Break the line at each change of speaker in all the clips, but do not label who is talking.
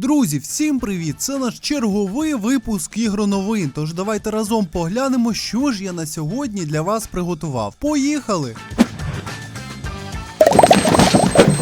Друзі, всім привіт! Це наш черговий випуск ігроновин. Тож давайте разом поглянемо, що ж я на сьогодні для вас приготував. Поїхали!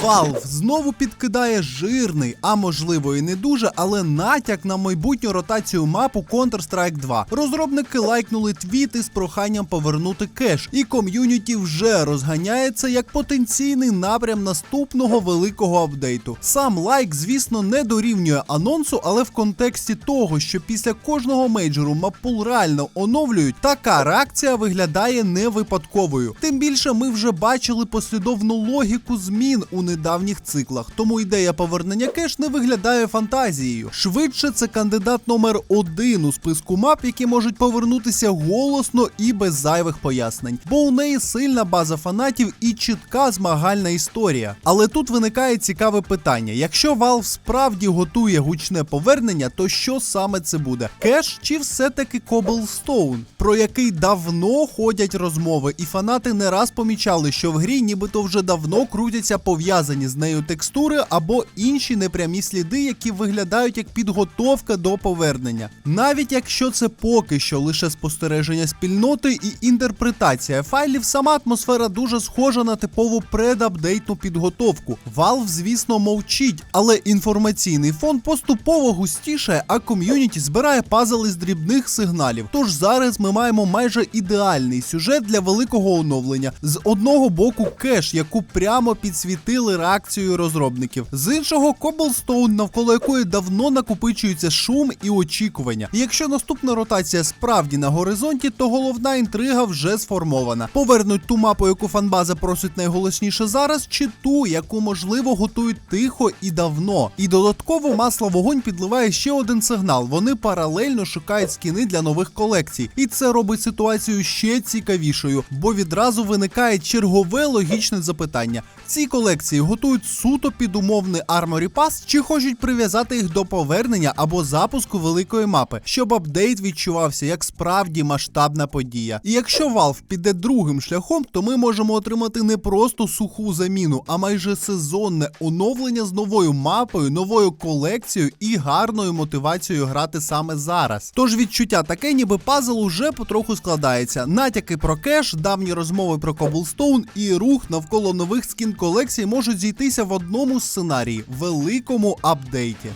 Valve знову підкидає жирний, а можливо і не дуже, але натяк на майбутню ротацію мапу Counter-Strike 2. Розробники лайкнули твіт із проханням повернути кеш, і ком'юніті вже розганяється як потенційний напрям наступного великого апдейту. Сам лайк, звісно, не дорівнює анонсу, але в контексті того, що після кожного мейджору маппул реально оновлюють, така реакція виглядає не випадковою. Тим більше ми вже бачили послідовну логіку змін у недавніх циклах, тому ідея повернення кеш не виглядає фантазією. Швидше це кандидат номер один у списку мап, які можуть повернутися голосно і без зайвих пояснень, бо у неї сильна база фанатів і чітка змагальна історія. Але тут виникає цікаве питання: якщо Valve справді готує гучне повернення, то що саме це буде? Кеш чи все-таки Cobblestone, про який давно ходять розмови, і фанати не раз помічали, що в грі нібито вже давно крутяться пов'язані з нею текстури або інші непрямі сліди, які виглядають як підготовка до повернення. Навіть якщо це поки що лише спостереження спільноти і інтерпретація файлів, сама атмосфера дуже схожа на типову предапдейтну підготовку. Valve, звісно, мовчить, але інформаційний фон поступово густішає, а ком'юніті збирає пазли з дрібних сигналів. Тож зараз ми маємо майже ідеальний сюжет для великого оновлення. З одного боку кеш, яку прямо підсвітили реакцією розробників, з іншого Cobblestone, навколо якої давно накопичується шум і очікування. І якщо наступна ротація справді на горизонті, то головна інтрига вже сформована. Повернуть ту мапу, яку фанбаза просить найголосніше зараз, чи ту, яку можливо готують тихо і давно. І додатково масло вогонь підливає ще один сигнал. Вони паралельно шукають скіни для нових колекцій, і це робить ситуацію ще цікавішою, бо відразу виникає чергове логічне запитання: ці колекції готують суто під умовний Armory Pass чи хочуть прив'язати їх до повернення або запуску великої мапи, щоб апдейт відчувався як справді масштабна подія. І якщо Valve піде другим шляхом, то ми можемо отримати не просто суху заміну, а майже сезонне оновлення з новою мапою, новою колекцією і гарною мотивацією грати саме зараз. Тож відчуття таке, ніби пазл уже потроху складається. Натяки про кеш, давні розмови про Cobblestone і рух навколо нових скін колекцій можуть зійтися в одному сценарії великому апдейті.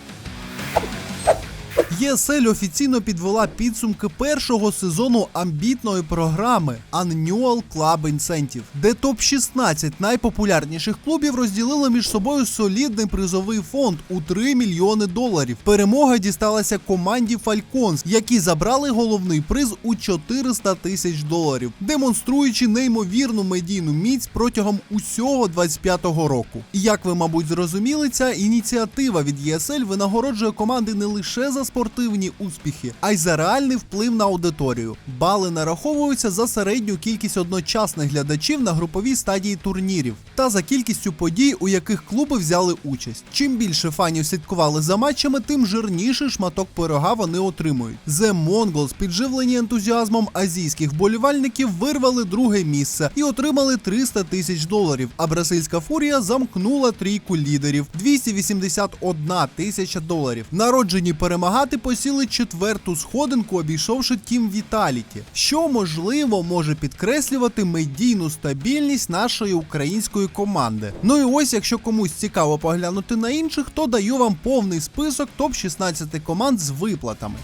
ESL офіційно підвела підсумки першого сезону амбітної програми Annual Club Incentive, де топ-16 найпопулярніших клубів розділили між собою солідний призовий фонд у 3 мільйони доларів. Перемога дісталася команді Falcons, які забрали головний приз у 400 тисяч доларів, демонструючи неймовірну медійну міць протягом усього 25-го року. І як ви, мабуть, зрозуміли, ця ініціатива від ESL винагороджує команди не лише за спортивні успіхи, а й за реальний вплив на аудиторію. Бали нараховуються за середню кількість одночасних глядачів на груповій стадії турнірів та за кількістю подій, у яких клуби взяли участь. Чим більше фанів слідкували за матчами, тим жирніший шматок пирога вони отримують. The Mongols, підживлені ентузіазмом азійських вболівальників, вирвали друге місце і отримали 300 тисяч доларів. А бразильська фурія замкнула трійку лідерів 281 тисяча доларів. Народжені перемагати посіли четверту сходинку, обійшовши тім Віталіті, що можливо може підкреслювати медійну стабільність нашої української команди. Ну і ось, якщо комусь цікаво поглянути на інших, то даю вам повний список топ 16 команд з виплатами.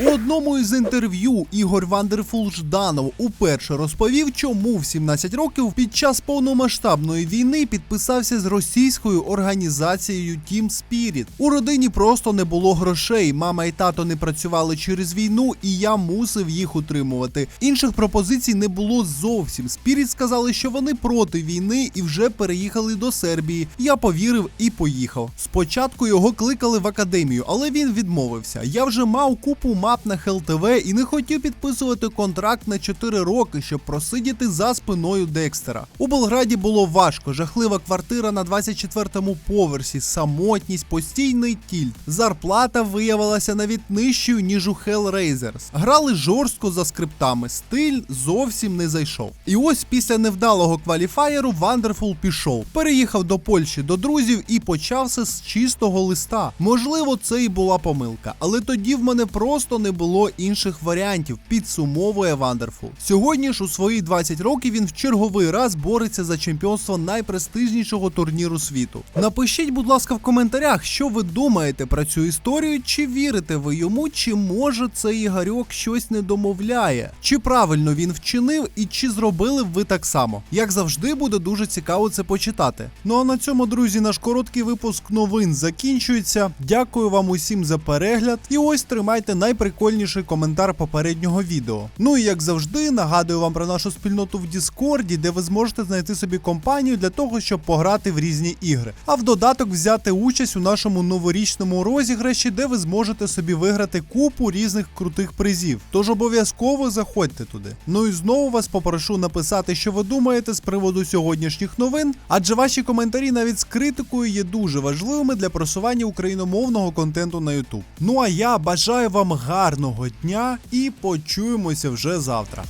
У одному із інтерв'ю Ігор Вандерфул Жданов уперше розповів, чому в 17 років під час повномасштабної війни підписався з російською організацією Team Spirit. У родині просто не було грошей. Мама і тато не працювали через війну, і я мусив їх утримувати. Інших пропозицій не було зовсім. Spirit сказали, що вони проти війни і вже переїхали до Сербії. Я повірив і поїхав. Спочатку його кликали в академію, але він відмовився. Я вже мав купу мап на ХЛТВ і не хотів підписувати контракт на 4 роки, щоб просидіти за спиною Декстера. У Белграді було важко, жахлива квартира на 24-му поверсі, самотність, постійний тільт. Зарплата виявилася навіть нижчою, ніж у Hellraisers. Грали жорстко за скриптами, стиль зовсім не зайшов. І ось після невдалого кваліфаєру Вандерфул пішов, переїхав до Польщі до друзів і почався з чистого листа. Можливо, це і була помилка, але тоді в мене просто не було інших варіантів. Підсумовує Вандерфул. Сьогодні ж у свої 20 років він в черговий раз бореться за чемпіонство найпрестижнішого турніру світу. Напишіть, будь ласка, в коментарях, що ви думаєте про цю історію, чи вірите ви йому, чи може цей Ігорьок щось не домовляє, чи правильно він вчинив і чи зробили б ви так само. Як завжди, буде дуже цікаво це почитати. Ну а на цьому, друзі, наш короткий випуск новин закінчується. Дякую вам усім за перегляд. І ось тримайте найприкольніший коментар попереднього відео. Ну і як завжди, нагадую вам про нашу спільноту в Діскорді, де ви зможете знайти собі компанію для того, щоб пограти в різні ігри. А в додаток взяти участь у нашому новорічному розіграші, де ви зможете собі виграти купу різних крутих призів. Тож обов'язково заходьте туди. Ну і знову вас попрошу написати, що ви думаєте з приводу сьогоднішніх новин, адже ваші коментарі навіть з критикою є дуже важливими для просування україномовного контенту на YouTube. Ну а я бажаю вам гарного дня і почуємося вже завтра.